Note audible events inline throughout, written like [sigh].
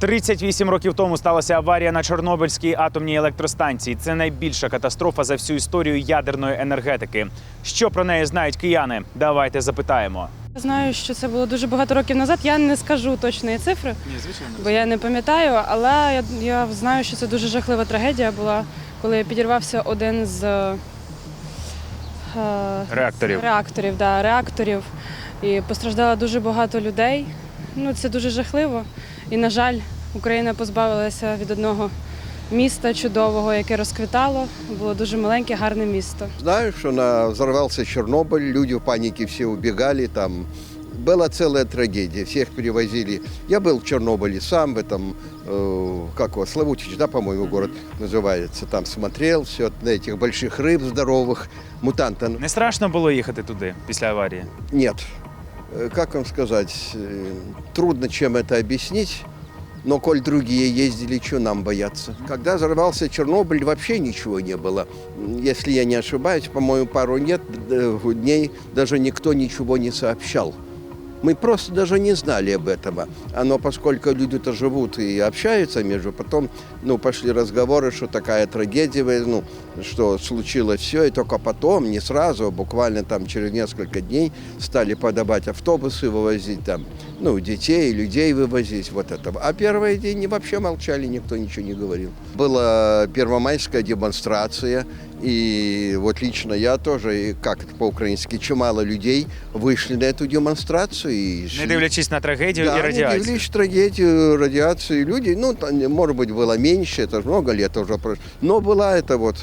38 років тому сталася аварія на Чорнобильській атомній електростанції. Це найбільша катастрофа за всю історію ядерної енергетики. Що про неї знають кияни? Давайте запитаємо. Знаю, що це було дуже багато років назад. Я не скажу точної цифри, Ні, звичайно. бо я не пам'ятаю, але я, я знаю, що це дуже жахлива трагедія була, коли підірвався один з е, Реакторів. реакторів, да, реакторів. І постраждало дуже багато людей. Ну, це дуже жахливо. І, на жаль, Україна позбавилася від одного міста чудового, яке розквітало. Було дуже маленьке, гарне місто. Знаю, что на, взорвался Чернобыль, люди в панике все убегали, там была целая трагедия, всех перевозили. Я был в Чернобыле сам, в этом, э, как его, Славутич, да, по-моему, город называется, там смотрел все на этих больших рыб здоровых, мутанта Не страшно було їхати туди після аварії? нет. Э, Как вам сказать, э, трудно чем это объяснить. Но коль другие ездили, что нам бояться? Когда взорвался Чернобыль, вообще ничего не было. М, Если я не ошибаюсь, по-моему, пару нет, э, дней даже никто ничего не сообщал. Мы просто даже не знали об этом. Но поскольку люди-то живут и общаются между, потом ну, пошли разговоры, что такая трагедия, ну, что случилось все, и только потом, не сразу, а буквально там через несколько дней стали подавать автобусы, вывозить там, ну, детей, людей вывозить, вот это. А первые дни вообще молчали, никто ничего не говорил. Была первомайская демонстрация, и вот лично я тоже, и как это по-украински, чимало людей вышли на эту демонстрацию. И Не шли. дивлячись на трагедію Да, і не радіацію. дивлюсь трагедию, радиацию. Люди, ну, там, может быть, было меньше, это ж много лет уже прошло. Но была это вот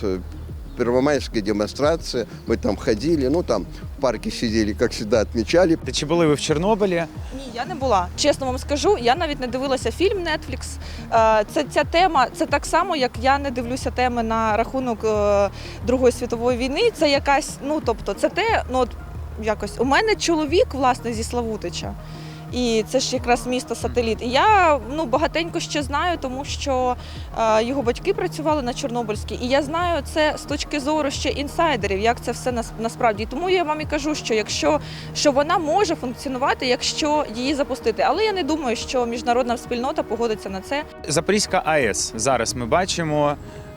первомайская демонстрация, мы там ходили, ну, там в парке сидели, как всегда, отмечали. Та Чи були ви в Чорнобилі? Ні, я не була. Чесно вам скажу, я навіть не дивилася фільм Netflix. Е, Це ця тема, це так само, як я не дивлюся теми на рахунок е, Другої світової війни. Це якась, ну тобто, це те, ну от якось у мене чоловік, власне, зі Славутича. І це ж якраз місто сателіт. І я ну багатенько ще знаю, тому що е, його батьки працювали на Чорнобильській, і я знаю це з точки зору ще інсайдерів, як це все нас, насправді. І Тому я вам і кажу, що якщо що вона може функціонувати, якщо її запустити. Але я не думаю, що міжнародна спільнота погодиться на це. Запорізька АЕС. Зараз ми бачимо.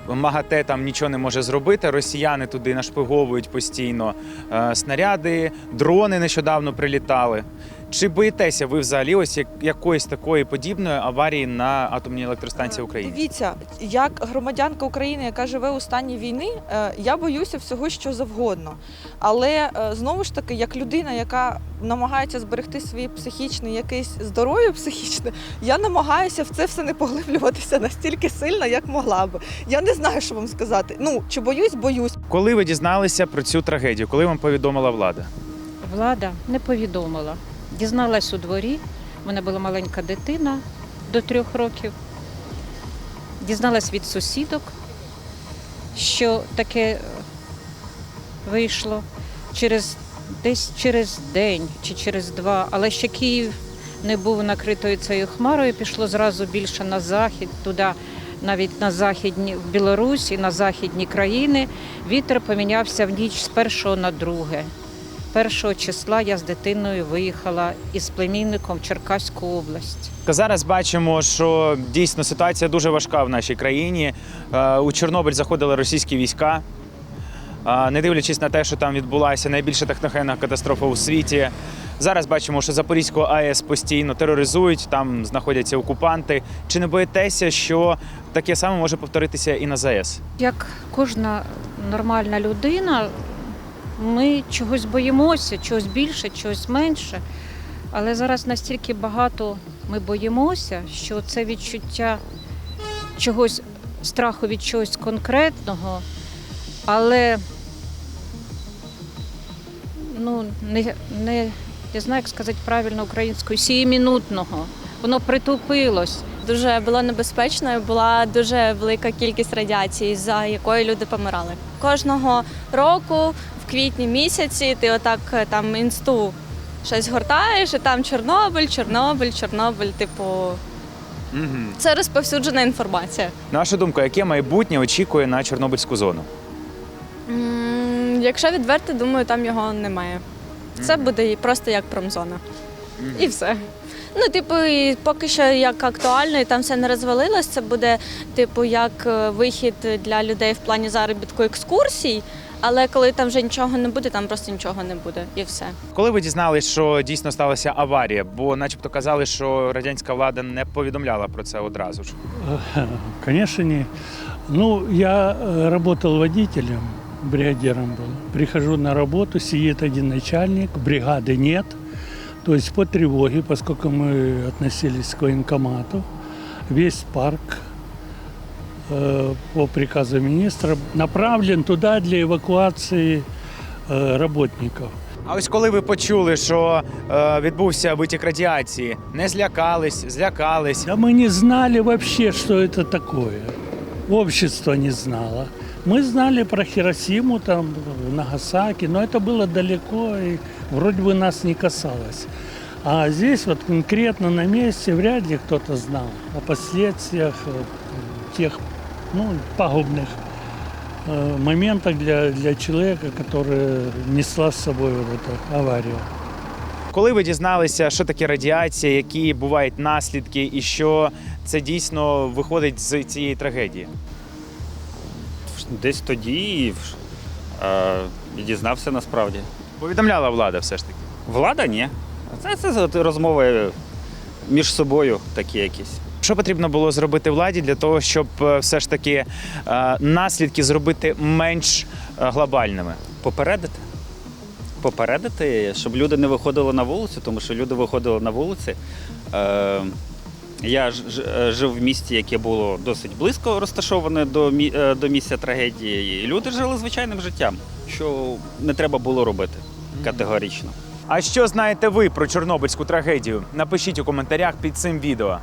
МАГАТЕ там нічого не може зробити. Росіяни туди нашпиговують постійно е, снаряди, дрони нещодавно прилітали. Чи боїтеся ви взагалі ось якоїсь такої подібної аварії на атомній електростанції України? Дивіться, як громадянка України, яка живе у стані війни, е, я боюся всього, що завгодно. Але е, знову ж таки, як людина, яка намагається зберегти свій психічний якийсь здоров'я психічне, я намагаюся в це все не поглиблюватися настільки сильно, як могла би. Я не знаю, що вам сказати. Ну чи боюсь, боюсь. Коли ви дізналися про цю трагедію? Коли вам повідомила влада? Влада не повідомила. Дізналась у дворі. У мене була маленька дитина до трьох років. Дізналась від сусідок, що таке е, вийшло через десь через день чи через два, але ще Київ не був накритою цією хмарою, пішло зразу більше на захід, туди, навіть на західні в Білорусь і на західні країни. Вітер помінявся в ніч з першого на друге. Першого числа я з дитиною виїхала із племінником в Черкаську область. Зараз бачимо, що дійсно ситуація дуже важка в нашій країні. Е, У Чорнобиль заходили російські війська. Е, Не дивлячись на те, що там відбулася найбільша техногенна катастрофа у світі. Зараз бачимо, що Запорізьку АЕС постійно тероризують, там знаходяться окупанти. Чи не боїтеся, що таке саме може повторитися і на ЗАЕС? Як кожна нормальна людина, ми чогось боїмося, чогось більше, чогось менше. Але зараз настільки багато ми боїмося, що це відчуття чогось, страху від чогось конкретного, але ну, не, не, я знаю, як сказати правильно українською, сіємінутного. Воно притупилось. Дуже було небезпечно, була дуже велика кількість радіації, за якою люди помирали. Кожного року, в квітні місяці, ти отак е, там інсту щось гортаєш, і там Чорнобиль, Чорнобиль, Чорнобиль. Типу, Угу. це розповсюджена інформація. На вашу думку, яке майбутнє очікує на Чорнобильську зону? М, Якщо відверто, думаю, там його немає. Це буде і просто як промзона. І все. Ну, типу, і поки що як актуально, і там все не розвалилось. Це буде, типу, як е, вихід для людей в плані заробітку екскурсій. Але коли там вже нічого не буде, там просто нічого не буде і все. Коли ви дізнались, що дійсно сталася аварія, бо начебто казали, що радянська влада не повідомляла про це одразу ж. [laughs] Конечно, не. Ну, я э, работал водителем, бригадиром был. Прихожу на работу, сидит один начальник, бригады нет. То есть по тревоге, поскольку мы относились к военкомату, весь парк э, по приказу министра направлен туда для эвакуации э, работников. А ось коли ви почули, що е, відбувся витік радіації, не злякались, злякались. Да мы не знали вообще, что это такое. Общество не знало. Мы знали про Хиросиму, там, Нагасаки, но это было далеко и вроде бы нас не касалось. А здесь вот конкретно на месте вряд ли кто-то знал о последствиях э, тех ну, пагубных э, моментах для, для человека, который несла с собой вот эту аварию. Коли ви дізналися, що таке радіація, які бувають наслідки, і що це дійсно виходить з цієї трагедії? Десь тоді е, і дізнався насправді. Повідомляла влада все ж таки. Влада ні. Це, це от розмови між собою такі якісь. Що потрібно було зробити владі для того, щоб е, все ж таки е, наслідки зробити менш е, глобальними? Попередити. Попередити, щоб люди не виходили на вулицю, тому що люди виходили на вулиці. Я жив в місті, яке було досить близько розташоване до, до місця трагедії. І люди жили звичайним життям, що не треба було робити категорично. А що знаєте ви про Чорнобильську трагедію? Напишіть у коментарях під цим відео.